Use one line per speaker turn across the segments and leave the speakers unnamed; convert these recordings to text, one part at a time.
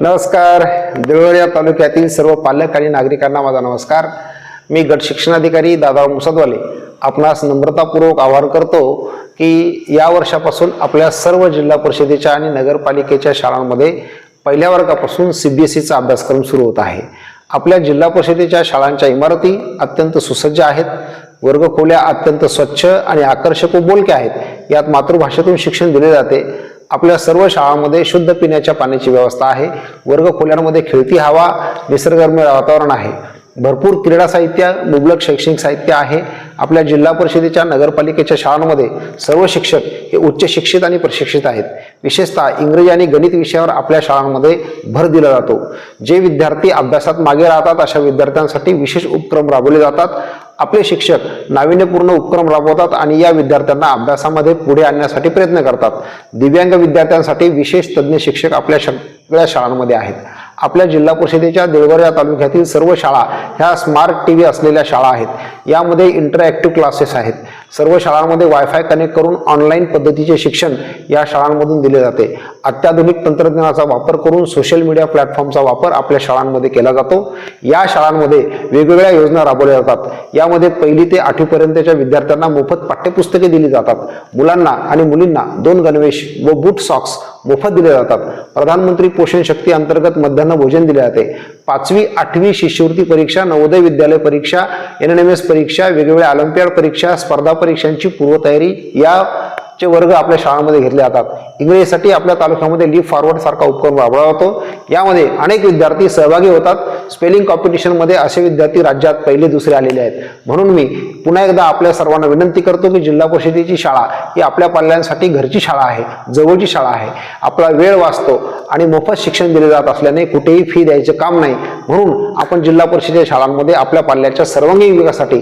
नमस्कार. देवळिया तालुक्यातील सर्व पालक आणि नागरिकांना माझा नमस्कार. मी गट शिक्षणाधिकारी दादा मुसदवाले आपणास नम्रतापूर्वक आवाहन करतो की या वर्षापासून आपल्या सर्व जिल्हा परिषदेच्या आणि नगरपालिकेच्या शाळांमध्ये पहिल्या वर्गापासून सी बी एस ईचा अभ्यासक्रम सुरू होत आहे. आपल्या जिल्हा परिषदेच्या शाळांच्या इमारती अत्यंत सुसज्ज आहेत. वर्गखोल्या अत्यंत स्वच्छ आणि आकर्षक व बोलक्या आहेत. यात मातृभाषेतून शिक्षण दिले जाते. आपल्या सर्व शाळांमध्ये शुद्ध पिण्याच्या पाण्याची व्यवस्था आहे. वर्ग खोल्यांमध्ये खेळती हवा निसर्गरम्य वातावरण आहे. भरपूर क्रीडा साहित्य मुबलक शैक्षणिक साहित्य आहे. आपल्या जिल्हा परिषदेच्या नगरपालिकेच्या शाळांमध्ये सर्व शिक्षक हे उच्च शिक्षित आणि प्रशिक्षित आहेत. विशेषतः इंग्रजी आणि गणित विषयावर आपल्या शाळांमध्ये भर दिला जातो. जे विद्यार्थी अभ्यासात मागे राहतात अशा विद्यार्थ्यांसाठी विशेष उपक्रम राबवले जातात. आपले शिक्षक नाविन्यपूर्ण उपक्रम राबवतात आणि या विद्यार्थ्यांना अभ्यासामध्ये पुढे आणण्यासाठी प्रयत्न करतात. दिव्यांग विद्यार्थ्यांसाठी विशेष तज्ज्ञ शिक्षक आपल्या सगळ्या शाळांमध्ये आहेत. आपल्या जिल्हा परिषदेच्या देळघर या तालुक्यातील सर्व शाळा ह्या स्मार्ट टी व्ही असलेल्या शाळा आहेत. यामध्ये इंटरॅक्टिव्ह क्लासेस आहेत. सर्व शाळांमध्ये वायफाय कनेक्ट करून ऑनलाईन पद्धतीचे शिक्षण या शाळांमधून दिले जाते. अत्याधुनिक तंत्रज्ञानाचा वापर करून सोशल मीडिया प्लॅटफॉर्मचा वापर आपल्या शाळांमध्ये केला जातो. या शाळांमध्ये वेगवेगळ्या योजना राबवल्या जातात. यामध्ये पहिली ते आठवीपर्यंतच्या विद्यार्थ्यांना मोफत पाठ्यपुस्तके दिली जातात. मुलांना आणि मुलींना दोन गणवेश व बूट सॉक्स मोफत दिले जातात. प्रधानमंत्री पोषण शक्ती अंतर्गत मध्यान्ह भोजन दिले जाते. पाचवी आठवी शिष्यवृत्ती परीक्षा नवोदय विद्यालय परीक्षा एन एन एम एस परीक्षा वेगवेगळ्या ऑलिम्पियाड परीक्षा स्पर्धा परीक्षांची पूर्वतयारी या चे वर्ग आपल्या शाळांमध्ये घेतले जातात. इंग्रजीसाठी आपल्या तालुक्यामध्ये लीप फॉरवर्ड सारखा उपक्रम राबवला जातो. यामध्ये अनेक विद्यार्थी सहभागी होतात. स्पेलिंग कॉम्पिटिशनमध्ये असे विद्यार्थी राज्यात पहिले दुसरे आलेले आहेत. म्हणून मी पुन्हा एकदा आपल्या सर्वांना विनंती करतो की जिल्हा परिषदेची शाळा ही आपल्या पाल्यांसाठी घरची शाळा आहे. जवळची शाळा आहे. आपला वेळ वाचतो आणि मोफत शिक्षण दिले जात असल्याने कुठेही फी द्यायचे काम नाही. म्हणून आपण जिल्हा परिषदेच्या शाळांमध्ये आपल्या पाल्याच्या सर्वांगीण विकासासाठी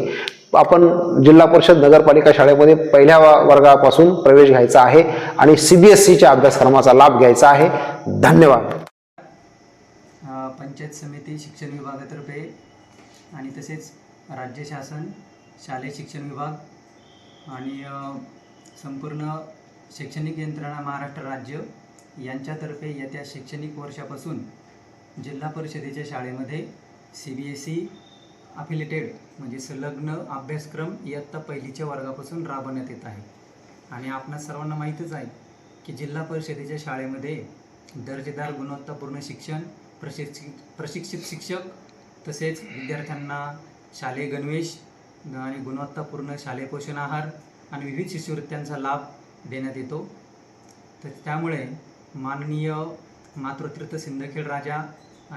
आपण जिल्हा परिषद नगरपालिका शाळेमध्ये पहिल्या वर्गापासून प्रवेश घ्यायचा आहे आणि सीबीएसईच्या अभ्यासक्रमाचा लाभ घ्यायचा आहे. धन्यवाद.
पंचायत समिती शिक्षण विभागातर्फे आणि तसेच राज्य शासन शालेय शिक्षण विभाग आणि संपूर्ण शैक्षणिक यंत्रणा महाराष्ट्र राज्य यांच्यातर्फे येत्या शैक्षणिक वर्षापासून जिल्हा परिषदेच्या शाळेमध्ये C B S E affiliated म्हणजे संलग्न अभ्यासक्रम इयत्ता पहिलीच्या वर्गापासून राबवण्यात येत आहे. आणि आपणा सर्वांना माहीतच आहे की जिल्हा परिषदेच्या शाळेमध्ये दर्जेदार गुणवत्तापूर्ण शिक्षण प्रशिक्षित प्रशिक्षित शिक्षक तसेच विद्यार्थ्यांना शालेय गणवेश आणि गुणवत्तापूर्ण शालेय पोषण आहार आणि विविध शिष्यवृत्त्यांचा लाभ देण्यात येतो. तर त्यामुळे माननीय मातृतीर्थ सिंदखेड राजा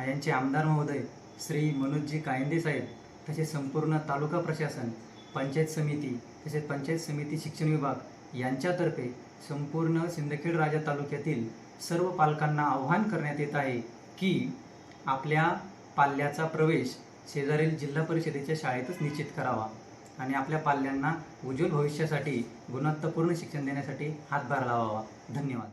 यांचे आमदार महोदय श्री मनोजजी कायंदे साहेब तसेच संपूर्ण तालुका प्रशासन पंचायत समिती तसेच पंचायत समिती शिक्षण विभाग यांच्यातर्फे संपूर्ण सिंदखेड राजा तालुक्यातील सर्व पालकांना आव्हान करण्यात येत आहे की आपल्या पाल्याचा प्रवेश शेजारील जिल्हा परिषदेच्या शाळेतच निश्चित करावा आणि आपल्या पाल्यांना उज्ज्वल भविष्यासाठी गुणवत्तापूर्ण शिक्षण देण्यासाठी हातभार लावावा. धन्यवाद.